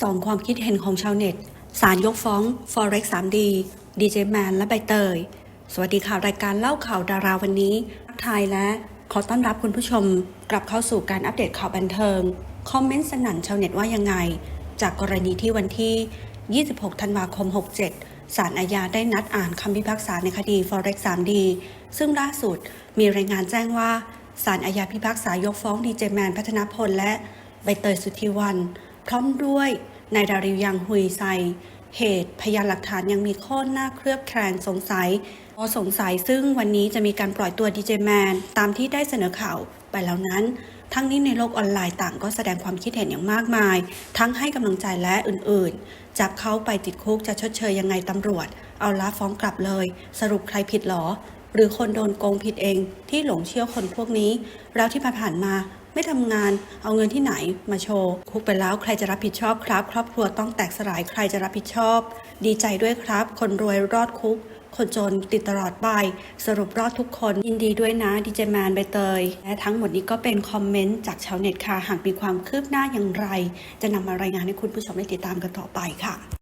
สองความคิดเห็นของชาวเน็ตสารยกฟ้อง Forex 3D ดีเจแมนและใบเตย สวัสดีค่ะ รายการเล่าข่าวดาราวันนี้ทักทายและ ขอต้อนรับคุณผู้ชม กลับเข้าสู่การอัปเดตข่าวบันเทิง คอมเมนต์สนั่นชาวเน็ตว่ายังไง จากกรณีที่วันที่ 26 ธันวาคม 67 ศาลอาญาได้นัดอ่านคำพิพากษาในคดี Forex 3D ซึ่งล่าสุดมีรายงานแจ้งว่าศาลอาญาพิพากษายกฟ้องดีเจแมนพัฒนพลและใบเตยสุทธิวัน พร้อมด้วยนายดาริวยังฮุยไซ เหตุพยานหลักฐานยังมีข้อหน้าเคลือบแคลงสงสัยพอสงสัยซึ่งวันนี้จะมีการปล่อยตัวดีเจแมนตามที่ได้เสนอข่าวไปแล้วนั้น ทั้งนี้ในโลกออนไลน์ต่างก็แสดงความคิดเห็นอย่างมากมาย ทั้งให้กำลังใจและอื่นๆ จับเขาไปติดคุกจะชดเชยยังไงตำรวจ เอาละฟ้องกลับเลย สรุปใครผิดหรอ หรือคนโดนโกงผิดเองที่หลงเชื่อคนพวกนี้ แล้วที่ผ่านมาไม่ทำงานเอาเงินที่ไหนมาโชว์คุกไปแล้วใครจะรับผิดชอบครับ ครอบครัวต้องแตกสลายใครจะรับผิดชอบ ดีใจด้วยครับ คนรวยรอดคุก คนจนติดตลอดไปสรุปรอดทุกคน ยินดีด้วยนะดีเจแมนใบเตย และทั้งหมดนี้ก็เป็นคอมเมนต์จากชาวเน็ตค่ะ หากมีความคืบหน้าอย่างไร จะนำมารายงานให้คุณผู้ชมได้ติดตามกันต่อไปค่ะ